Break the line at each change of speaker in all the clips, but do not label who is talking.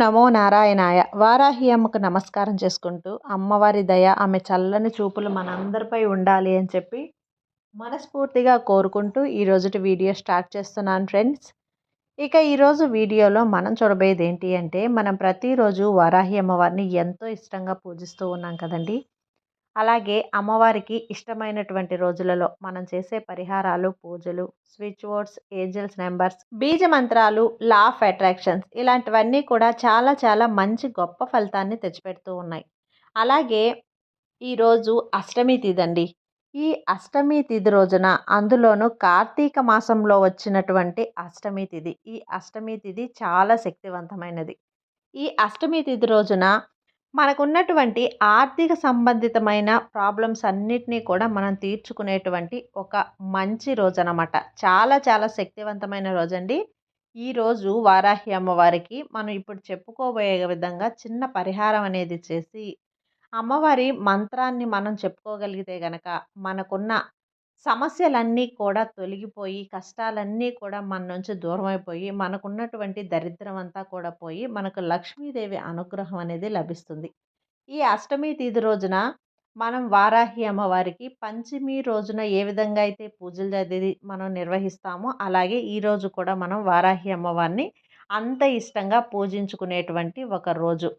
నమో నారాయణాయ. వారాహి అమ్మకు నమస్కారం చేసుకుంటూ అమ్మవారి దయ ఆమె చల్లని చూపులు మనందరిపై ఉండాలి అని చెప్పి మనస్ఫూర్తిగా కోరుకుంటూ ఈరోజుటి వీడియో స్టార్ట్ చేస్తున్నాను ఫ్రెండ్స్. ఇక ఈరోజు వీడియోలో మనం చూడబోయేది ఏంటి అంటే మనం ప్రతిరోజు వారాహి అమ్మవారిని ఎంతో ఇష్టంగా పూజిస్తూ ఉన్నాం కదండి. అలాగే అమ్మవారికి ఇష్టమైనటువంటి రోజులలో మనం చేసే పరిహారాలు పూజలు స్విచ్ బోర్డ్స్ ఏంజల్స్ నెంబర్స్ బీజ మంత్రాలు లా ఆఫ్ అట్రాక్షన్స్ ఇలాంటివన్నీ కూడా చాలా చాలా మంచి గొప్ప ఫలితాన్ని తెచ్చిపెడుతూ ఉన్నాయి. అలాగే ఈరోజు అష్టమి తిదండి ఈ అష్టమి తిథి రోజున అందులోనూ కార్తీక మాసంలో వచ్చినటువంటి అష్టమి తిథి. ఈ అష్టమి తిథి చాలా శక్తివంతమైనది. ఈ అష్టమి తిథి రోజున మనకున్నటువంటి ఆర్థిక సంబంధితమైన ప్రాబ్లమ్స్ అన్నిటినీ కూడా మనం తీర్చుకునేటువంటి ఒక మంచి రోజు అనమాట చాలా చాలా శక్తివంతమైన రోజండి. ఈరోజు వారాహి అమ్మవారికి మనం ఇప్పుడు చెప్పుకోబోయే విధంగా చిన్న పరిహారం అనేది చేసి అమ్మవారి మంత్రాన్ని మనం చెప్పుకోగలిగితే గనక మనకున్న సమస్యలన్నీ కూడా తొలగిపోయి కష్టాలన్నీ కూడా మన నుంచి దూరం అయిపోయి మనకున్నటువంటి దరిద్రం అంతా కూడా పోయి మనకు లక్ష్మీదేవి అనుగ్రహం అనేది లభిస్తుంది. ఈ అష్టమి తిథి రోజున మనం వారాహి అమ్మవారికి పంచమి రోజున ఏ విధంగా అయితే పూజలు అనేది మనం నిర్వహిస్తామో అలాగే ఈరోజు కూడా మనం వారాహి అమ్మవారిని అంత ఇష్టంగా పూజించుకునేటువంటి ఒక రోజు.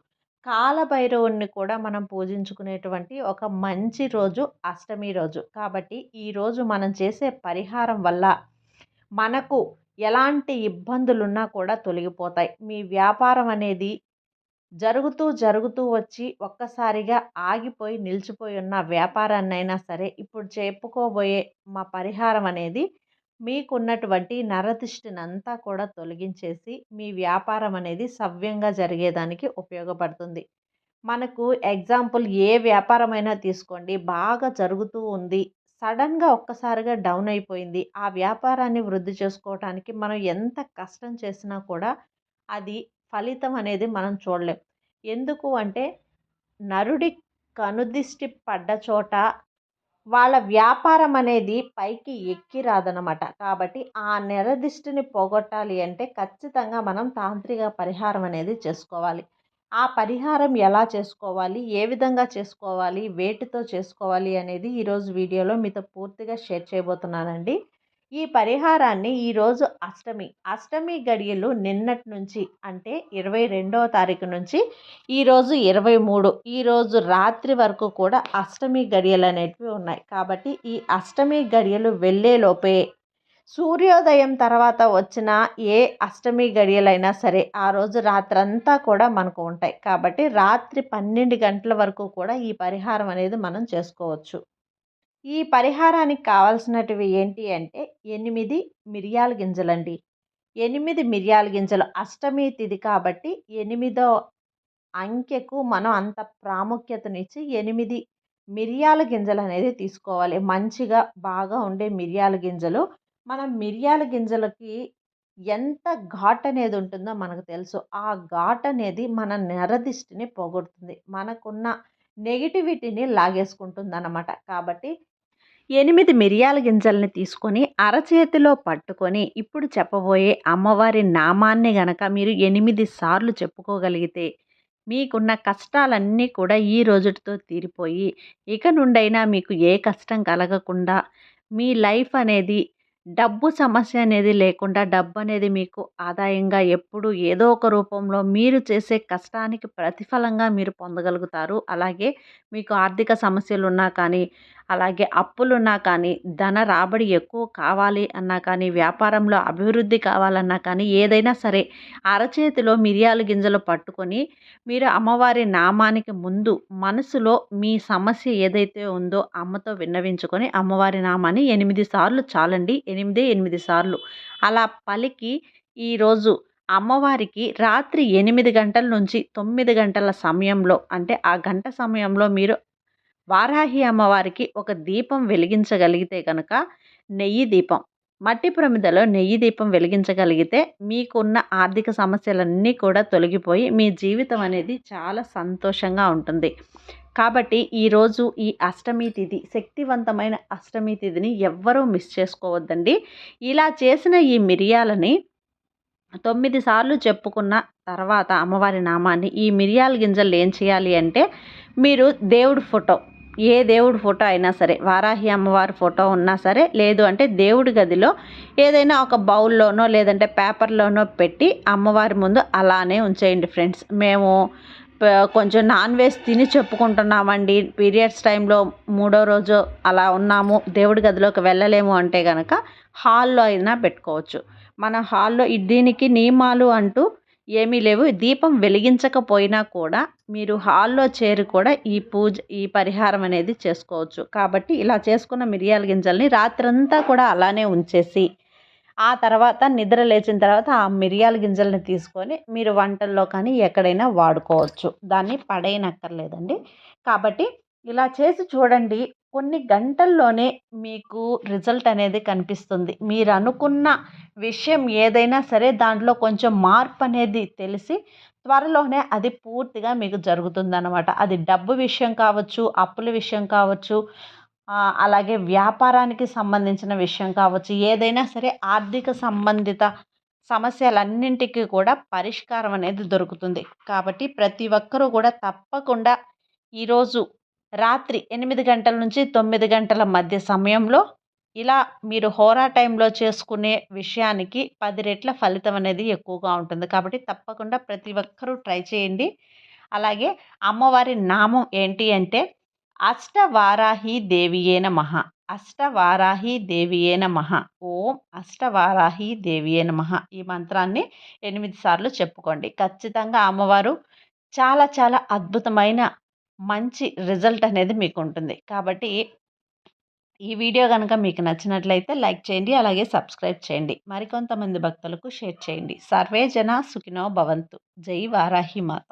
కాలభైరవుణ్ణి కూడా మనం పూజించుకునేటువంటి ఒక మంచి రోజు అష్టమి రోజు. కాబట్టి ఈరోజు మనం చేసే పరిహారం వల్ల మనకు ఎలాంటి ఇబ్బందులున్నా కూడా తొలగిపోతాయి. మీ వ్యాపారం అనేది జరుగుతూ జరుగుతూ వచ్చి ఒక్కసారిగా ఆగిపోయి నిలిచిపోయి ఉన్న వ్యాపారాన్నైనా సరే ఇప్పుడు చెప్పుకోబోయే మా పరిహారం అనేది మీకున్నటువంటి నరదిష్టినంతా కూడా తొలగించేసి మీ వ్యాపారం అనేది సవ్యంగా జరిగేదానికి ఉపయోగపడుతుంది. మనకు ఎగ్జాంపుల్ ఏ వ్యాపారమైనా తీసుకోండి బాగా జరుగుతూ ఉంది సడన్గా ఒక్కసారిగా డౌన్ అయిపోయింది ఆ వ్యాపారాన్ని వృద్ధి చేసుకోవటానికి మనం ఎంత కష్టం చేసినా కూడా అది ఫలితం అనేది మనం చూడలేం. ఎందుకు అంటే నరుడి కనుదిష్టి పడ్డ చోట వాళ్ళ వ్యాపారం అనేది పైకి ఎక్కి రాదనమాట కాబట్టి ఆ నెరదిష్టిని పోగొట్టాలి అంటే ఖచ్చితంగా మనం తాంత్రిక పరిహారం అనేది చేసుకోవాలి. ఆ పరిహారం ఎలా చేసుకోవాలి? ఏ విధంగా చేసుకోవాలి? వేటితో చేసుకోవాలి అనేది ఈరోజు వీడియోలో మీతో పూర్తిగా షేర్ చేయబోతున్నానండి. ఈ పరిహారాన్ని ఈరోజు అష్టమి. అష్టమి గడియలు నిన్నటి నుంచి అంటే ఇరవై రెండవ తారీఖు నుంచి ఈరోజు ఇరవై మూడు. ఈరోజు రాత్రి వరకు కూడా అష్టమి గడియలు అనేటివి ఉన్నాయి. కాబట్టి ఈ అష్టమి గడియలు వెళ్ళేలోపే సూర్యోదయం తర్వాత వచ్చిన ఏ అష్టమి గడియలైనా సరే ఆ రోజు రాత్రంతా కూడా మనకు ఉంటాయి. కాబట్టి రాత్రి పన్నెండు గంటల వరకు కూడా ఈ పరిహారం అనేది మనం చేసుకోవచ్చు. ఈ పరిహారానికి కావాల్సినటివి ఏంటి అంటే ఎనిమిది మిరియాల గింజలండి. ఎనిమిది మిరియాల గింజలు అష్టమి తిది కాబట్టి ఎనిమిదో అంకెకు మనం అంత ప్రాముఖ్యతనిచ్చి ఎనిమిది మిరియాల గింజలు అనేది తీసుకోవాలి. మంచిగా బాగా ఉండే మిరియాల గింజలు. మనం మిరియాల గింజలకి ఎంత ఘాట్ అనేది ఉంటుందో మనకు తెలుసు. ఆ ఘాట్ అనేది మన నెరదిష్టిని పోగొడుతుంది. మనకున్న నెగిటివిటీని లాగేసుకుంటుంది అన్నమాట కాబట్టి ఎనిమిది మిరియాల గింజల్ని తీసుకొని అరచేతిలో పట్టుకొని ఇప్పుడు చెప్పబోయే అమ్మవారి నామాన్ని గనక మీరు ఎనిమిది సార్లు చెప్పుకోగలిగితే మీకున్న కష్టాలన్నీ కూడా ఈ రోజుతో తీరిపోయి ఇక నుండైనా మీకు ఏ కష్టం కలగకుండా మీ లైఫ్ అనేది డబ్బు సమస్య అనేది లేకుండా డబ్బు అనేది మీకు ఆదాయంగా ఎప్పుడు ఏదో ఒక రూపంలో మీరు చేసే కష్టానికి ప్రతిఫలంగా మీరు పొందగలుగుతారు. అలాగే మీకు ఆర్థిక సమస్యలు ఉన్నా కానీ అలాగే అప్పులున్నా కానీ ధన రాబడి ఎక్కువ కావాలి అన్నా కానీ వ్యాపారంలో అభివృద్ధి కావాలన్నా కానీ ఏదైనా సరే అరచేతిలో మిరియాలు గింజలు పట్టుకొని మీరు అమ్మవారి నామానికి ముందు మనసులో మీ సమస్య ఏదైతే ఉందో అమ్మతో విన్నవించుకొని అమ్మవారి నామాన్ని ఎనిమిది సార్లు చాలండి. ఎనిమిదే ఎనిమిది సార్లు. అలా పలికి ఈరోజు అమ్మవారికి రాత్రి ఎనిమిది గంటల నుంచి తొమ్మిది గంటల సమయంలో అంటే ఆ గంట సమయంలో మీరు వారాహి అమ్మవారికి ఒక దీపం వెలిగించగలిగితే కనుక నెయ్యి దీపం మట్టి ప్రమిదలో నెయ్యి దీపం వెలిగించగలిగితే మీకున్న ఆర్థిక సమస్యలన్నీ కూడా తొలగిపోయి మీ జీవితం అనేది చాలా సంతోషంగా ఉంటుంది. కాబట్టి ఈరోజు ఈ అష్టమి తిథి శక్తివంతమైన అష్టమి తిథిని ఎవ్వరూ మిస్ చేసుకోవద్దండి. ఇలా చేసిన ఈ మిరియాలని తొమ్మిది సార్లు చెప్పుకున్న తర్వాత అమ్మవారి నామాన్ని ఈ మిరియాల గింజలు ఏం చేయాలి అంటే మీరు దేవుడి ఫోటో ఏ దేవుడి ఫోటో అయినా సరే వారాహి అమ్మవారి ఫోటో ఉన్నా సరే లేదు అంటే దేవుడి గదిలో ఏదైనా ఒక బౌల్లోనో లేదంటే పేపర్లోనో పెట్టి అమ్మవారి ముందు అలానే ఉంచేయండి ఫ్రెండ్స్. మేము కొంచెం నాన్ వెజ్ తిని చెప్పుకుంటున్నామండి. పీరియడ్స్ టైంలో మూడో రోజు అలా ఉన్నాము. దేవుడి గదిలోకి వెళ్ళలేము అంటే కనుక హాల్లో అయినా పెట్టుకోవచ్చు. మన హాల్లో దీనికి నియమాలు అంటూ ఏమీ లేవు. దీపం వెలిగించకపోయినా కూడా మీరు హాల్లో చేరి కూడా ఈ పూజ ఈ పరిహారం అనేది చేసుకోవచ్చు. కాబట్టి ఇలా చేసుకున్న మిరియాల గింజల్ని రాత్రంతా కూడా అలానే ఉంచేసి ఆ తర్వాత నిద్ర లేచిన తర్వాత ఆ మిరియాల గింజల్ని తీసుకొని మీరు వంటల్లో కానీ ఎక్కడైనా వాడుకోవచ్చు. దాన్ని పడేయనక్కర్లేదండి. కాబట్టి ఇలా చేసి చూడండి. కొన్ని గంటల్లోనే మీకు రిజల్ట్ అనేది కనిపిస్తుంది. మీరు అనుకున్న విషయం ఏదైనా సరే దాంట్లో కొంచెం మార్పు అనేది తెలిసి త్వరలోనే అది పూర్తిగా మీకు జరుగుతుందన్నమాట. అది డబ్బు విషయం కావచ్చు అప్పుల విషయం కావచ్చు అలాగే వ్యాపారానికి సంబంధించిన విషయం కావచ్చు ఏదైనా సరే ఆర్థిక సంబంధిత సమస్యలన్నింటికి కూడా పరిష్కారం అనేది దొరుకుతుంది. కాబట్టి ప్రతి ఒక్కరూ కూడా తప్పకుండా ఈరోజు రాత్రి ఎనిమిది గంటల నుంచి తొమ్మిది గంటల మధ్య సమయంలో ఇలా మీరు హోరా టైంలో చేసుకునే విషయానికి పది రెట్ల ఫలితం అనేది ఎక్కువగా ఉంటుంది. కాబట్టి తప్పకుండా ప్రతి ఒక్కరూ ట్రై చేయండి. అలాగే అమ్మవారి నామం ఏంటి అంటే అష్టవారాహి దేవియే మహా అష్టవారాహి దేవియే మహా ఓం అష్టవారాహి దేవియే మహా ఈ మంత్రాన్ని ఎనిమిది సార్లు చెప్పుకోండి. ఖచ్చితంగా అమ్మవారు చాలా చాలా అద్భుతమైన మంచి రిజల్ట్ అనేది మీకు ఉంటుంది కాబట్టి ఈ వీడియో కనుక మీకు నచ్చినట్లయితే లైక్ చేయండి అలాగే సబ్స్క్రైబ్ చేయండి. మరికొంతమంది భక్తులకు షేర్ చేయండి. సర్వే జన సుఖినో భవంతు. జై వారాహి మాత.